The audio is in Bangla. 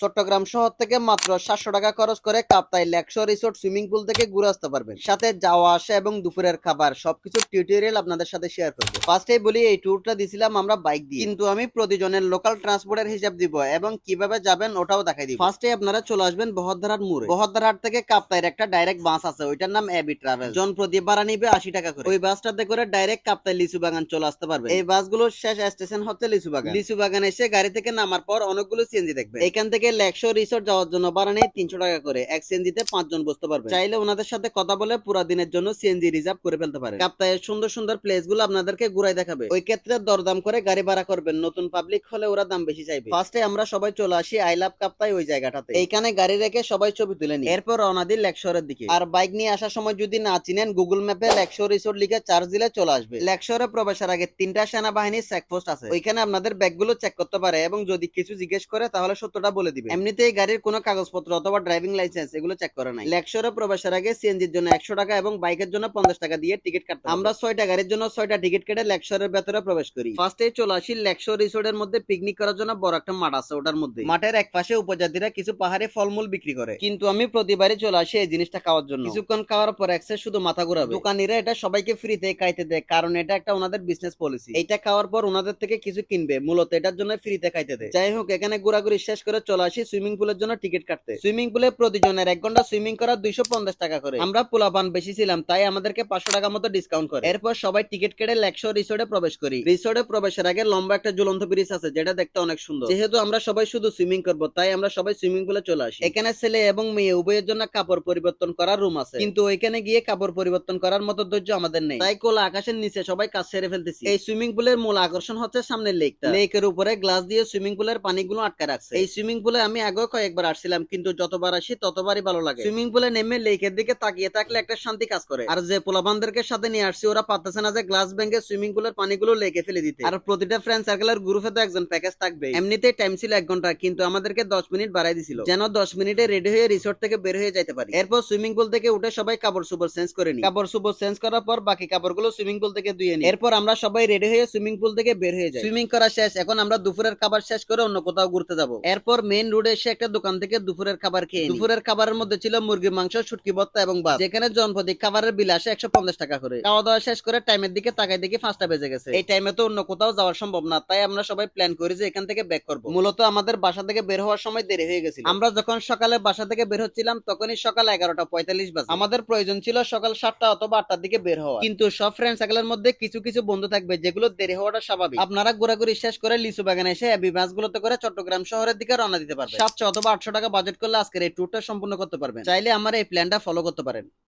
চট্টগ্রাম শহর থেকে মাত্র সাতশো টাকা খরচ করে Kaptai lakeshore resort swimming pool থেকে ঘুরে আসতে পারবেন। সাথে যাওয়া আসা এবং দুপুরের খাবার, সবকিছু টিউটোরিয়াল আপনাদের সাথে শেয়ার করব। ফার্স্টেই বলি, এই ট্যুরটা দিছিলাম আমরা বাইক দিয়ে। কিন্তু আমি প্রতিজনের লোকাল ট্রান্সপোর্টের হিসাব দিব এবং কীভাবে যাবেন ওটাও দেখাই দিব। ফার্স্টে আপনারা চলে আসবেন বহদ্দারহাট মোড়ে। বহদ্দারহাট থেকে কাপ্তাইয়ের একটা ডাইরেক্ট বাস আছে, ওইটার নাম এবি ট্রাভেল জন প্রতি ভাড়া নিবে আশি টাকা করে। ওই বাসটাতে করে ডাইরেক্ট কাপ্তাই লিচু বাগান চলে আসতে পারবে এই বাসগুলোর শেষ স্টেশন হচ্ছে লিচু বাগান লিচু বাগান এসে গাড়ি থেকে নামার পর অনেকগুলো সিএনজি দেখবে এখান থেকে লেকশো রিসোর্ট যাওয়ার জন্য ভাড়া নেই তিনশো টাকা করে। এক সিএনজিতে পাঁচজন বসতে পারবে। চাইলে ওনাদের সাথে কথা বলে পুরো দিনের জন্য সিএনজি রিজার্ভ করে ফেলতে পারে কাপ্তাইয়ের সুন্দর সুন্দর প্লেসগুলো আপনাদেরকে ঘুরাই দেখাবে। ওই ক্ষেত্রে দরদাম করে গাড়ি ভাড়া করবেন। নতুন পাবলিক হলে ওরা দাম বেশি চাইবে। ফার্স্টে আমরা সবাই চলে আসি আই লাভ কাপ্তাই ওই জায়গাটাতে। এইখানে গাড়ি রেখে সবাই ছবি তুলে নিই। এরপর রওনা দিই লেকশোরের দিকে। আর বাইক নিয়ে আসার সময় যদি না চিনেন গুগল ম্যাপে লেকশো রিসোর্ট লিখে চার্জ দিলে চলে আসবে। লেকশোরে প্রবেশের আগে তিনটা সেনাবাহিনীর চেকপোস্ট আছে। ওইখানে আপনাদের ব্যাগগুলো চেক করতে পারে এবং যদি কিছু জিজ্ঞেস করে তাহলে সত্যটা বলে দিবে। এমনিতেই গাড়ির কোনো কাগজপত্র অথবা ড্রাইভিং লাইসেন্স এগুলো চেক করে নাই। লেকশোরে প্রবেশের আগে সিএনজির জন্য একশো টাকা এবং বাইকের জন্য পঞ্চাশ টাকা দিয়ে টিকিট কাটতে। আমরা ছয়টা গাড়ির জন্য ছয়টা টিকিট কেটে লেকশোরের ভেতরে প্রবেশ করি। ফার্স্টে চলে আসি লেকশো রিসোর্টের মধ্যে পিকনিক করার জন্য বড় একটা মাঠ আছে ওটার মধ্যে। মাঠের এক পাশে উপজাতিরা কিছু পাহাড়ে ফলমূল বিক্রি করে। কিন্তু আমি প্রতিবারই চলে আসি এই জিনিসটা খাওয়ার জন্য। কিছুক্ষণ খাওয়ার পর একসে শুধু মাথা ঘুরাবে। দোকানিরা এটা সবাইকে ফ্রিতে খাইতে দেয় কারণ এটা একটা ওনাদের বিজনেস পলিসি এটা খাওয়ার পর ওনাদের থেকে কিছু কিনবে। মূলত এটার জন্য ফ্রিতে খাইতে দেয়। যাই হোক, এখানে ঘোরাঘুরি শেষ করে চলে আসি সুইমিং পুলের জন্য টিকিট কাটতে। সুইমিং পুলে প্রতিজনের এক ঘণ্টা সুইমিং করা দুইশো পঞ্চাশ টাকা করে। আমরা পোলাপান বেশি ছিলাম, তাই আমাদেরকে পাঁচশো টাকা মতো ডিসকাউন্ট করে। এরপর সবাই টিকিট কেটে লেকশো রিসোর্টে প্রবেশ করি। রিসোর্টে প্রবেশের আগে লম্বা একটা ঝুলন্ত ব্রিজ আছে, যেটা দেখতে অনেক সুন্দর। যেহেতু আমরা সবাই শুধু সুইমিং করব, তাই আমরা সবাই সুইমিং পুলে চলে আসি। এখানে ছেলে এবং মেয়ে, উভয়ের জন্য কাপড় পরিবর্তন করার রুম আছে। কিন্তু ওইখানে গিয়ে কাপড় পরিবর্তন করার মতো ধৈর্য আমাদের নেই। তাই কোলা আকাশের নিচে সবাই কাজ সেরে ফেলতেছি। এই সুইমিং পুলের মূল আকর্ষণ হচ্ছে সামনের লেকটা। লেকের উপরে গ্লাস দিয়ে সুইমিং পুলের পানিগুলো আটকে রাখছে। এই সুইমিং পুলে আমি আগেও কয়েকবার আসছিলাম, কিন্তু যতবার আসি ততবারই ভালো লাগে। সুইমিং পুলে নেমে লেকের দিকে তাকিয়ে থাকলে একটা শান্তি কাজ করে। আর যে পোলাবানদেরকে সাথে নিয়ে আসছি, ওরা পারতেছে না যে গ্লাস ভেঙে সুইমিং পুলের পানিগুলো লেকে ফেলে দিতে। আর প্রতিটা ফ্রেন্ড সার্কেলের গ্রুপে তো একজন প্যাকেজ থাকবে এমনিতেই টাইম ছিল এক ঘণ্টা, কিন্তু আমাদেরকে দশ মিনিট বাড়াই দিছিল। যেন দশ মিনিটে রেডি হয়ে রিসোর্ট থেকে বের হয়ে যেতে পারি। এরপর সুইমিং পুল থেকে উঠে সবাই কাপড় সুপড় চেঞ্জ করে নি কাপড় সুপড় চেঞ্জ করার পর বাকি কাপড়গুলো সুইমিং পুল থেকে ধুয়ে নি এরপর আমরা সবাই রেডি হয়ে সুইমিং পুল থেকে বের হয়ে যাই। সুইমিং করা শেষ, এখন আমরা দুপুরের খাবার শেষ করে অন্য কোথাও ঘুরতে যাব। এরপর মেইন রোডে এসে একটা দোকান থেকে দুপুরের খাবার খেয়ে দুপুরের খাবারের মধ্যে ছিল মুরগির মাংস শুটকি ভর্তা এবং ভাত। যেখানে জনপ্রতি খাবারের বিল আসে একশো পঞ্চাশ টাকা করে। খাওয়া দাওয়া শেষ করে টাইমের দিকে তাকাই দেখি পাঁচটা বেজে গেছে। এই টাইমে তো অন্য কোথাও যাওয়া সম্ভব না তাই আমরা সবাই প্ল্যান করি যে এখান থেকে ব্যাক করব। মূলত আমাদের বাসা থেকে বের হওয়ার সময় দেরি হয়ে গেছিল। আমরা যখন সকালে বাসা থেকে বের হচ্ছিলাম তখনই সকাল এগারোটা পঁয়তাল্লিশ বাজে। আমাদের প্রয়োজন ছিল সকাল সাতটা অথবা আটটার দিকে বের হওয়া কিন্তু সব ফ্রেন্ড সার্কেলের মধ্যে কিছু কিছু বন্ধু থাকবে যেগুলো দেরি হওয়াটা স্বাভাবিক। আপনারা ঘোরাঘুরি শেষ করে লিচু বাগানে এসে এবি বাসগুলোতে করে চট্টগ্রাম শহরের দিকে রওনা দিতে পারবেন। সাতশো অথবা আটশো টাকা বাজেট করলে আজকের এই ট্যুরটা সম্পূর্ণ করতে পারবেন। চাইলে আমার এই প্ল্যানটা ফলো করতে পারেন।